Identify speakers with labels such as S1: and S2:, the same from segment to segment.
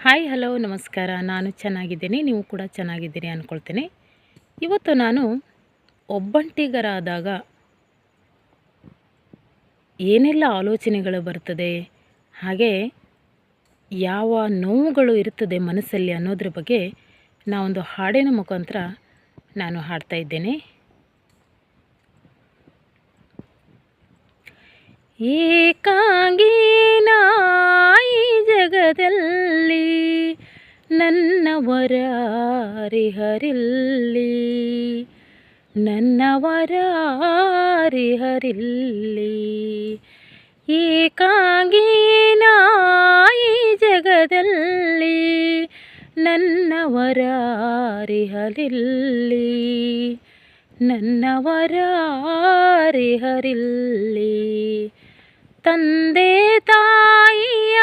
S1: Hi, hello, ನಮಸ್ಕಾರ. ನಾನು ಚೆನ್ನಾಗಿದ್ದೀನಿ. ನೀವು ಕೂಡ ಚೆನ್ನಾಗಿದ್ದೀರಿ ಅಂದ್ಕೊಳ್ತೀನಿ ಇವತ್ತು ನಾನು ಒಬ್ಬಂಟಿಗರಾದಾಗ ಏನೆಲ್ಲ ಆಲೋಚನೆಗಳು ಬರ್ತದೆ, ಹಾಗೆ ಯಾವ ನೋವುಗಳು ಇರ್ತದೆ ಮನಸ್ಸಲ್ಲಿ ಅನ್ನೋದ್ರ ಬಗ್ಗೆ ನಾವೊಂದು ಹಾಡಿನ ಮುಖಾಂತರ ನಾನು ಹಾಡ್ತಾ ಇದ್ದೇನೆ. ಏಕಾಂಗಿನ ನನ್ನವರ ಹರಿಹರಿಲ್ಲಿ ನನ್ನವರ ಹರಿಹರಿಲ್ಲಿ ಈ ಜಗದಲ್ಲಿ ನನ್ನವರ ಹರಿಹರಿಲ್ಲಿ ನನ್ನವರ ಹರಿಹರಿಲ್ಲಿ ತಂದೆ ತಾಯಿಯ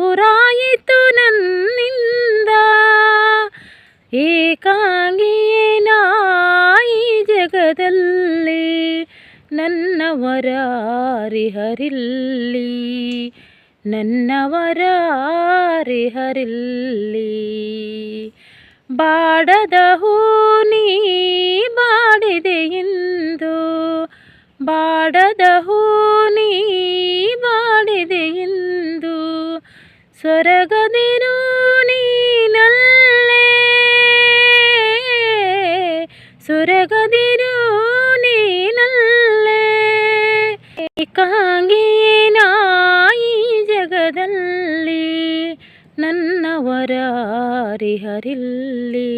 S1: ದೂರಾಯಿತು ನನ್ನಿಂದ. ಏಕಾಂಗಿಯೇ ನಾಯಿ ಜಗದಲ್ಲಿ ನನ್ನವರ ಹರಿಹರಿಲ್ಲಿ ನನ್ನವರ ಹರಿಹರಿಲ್ಲಿ ಬಾಡದ ಎಂದು ಬಾಡದ ಹೂನಿ ಸ್ವರ್ಗದಿರು ನೀನಲ್ಲೇ. ಸ್ವರ್ಗದಿರು ನೀನಲ್ಲೇ. ಏಕಾಂಗಿನ ಈ ಜಗದಲ್ಲಿ ನನ್ನವರ ಹರಿಹರಿಲ್ಲಿ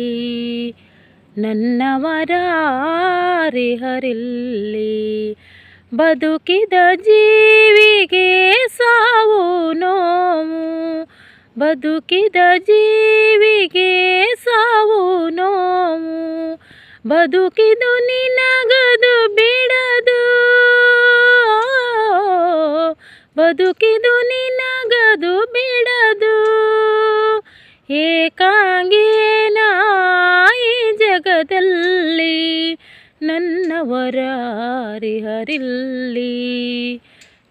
S1: ನನ್ನವರ ಹರಿಹರಿಲ್ಲಿ ಬದುಕಿದ ಜೀವಿಗೆ ಸಾವು ಬದುಕಿದ ಜೀವಿಗೆ ಸಾವು ನೋವು. ಬದುಕಿದು ನಿನಗದು ಬಿಡದು. ಬದುಕಿದು ನಿನಗದು ಬಿಡದು. ಏಕಾಂಗೇನ ಈ ಜಗದಲ್ಲಿ ನನ್ನವರ ಹರಿಹರಿಲ್ಲಿ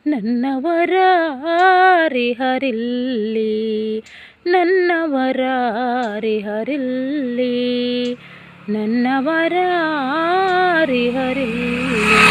S1: ನನ್ನವರ ಹರಿಹರಿಲ್ಲಿ. ನನ್ನವರ ಹರಿಹರಿಲ್ಲಿ ನನ್ನವರ ಹರಿಹರಿಲ್ಲಿ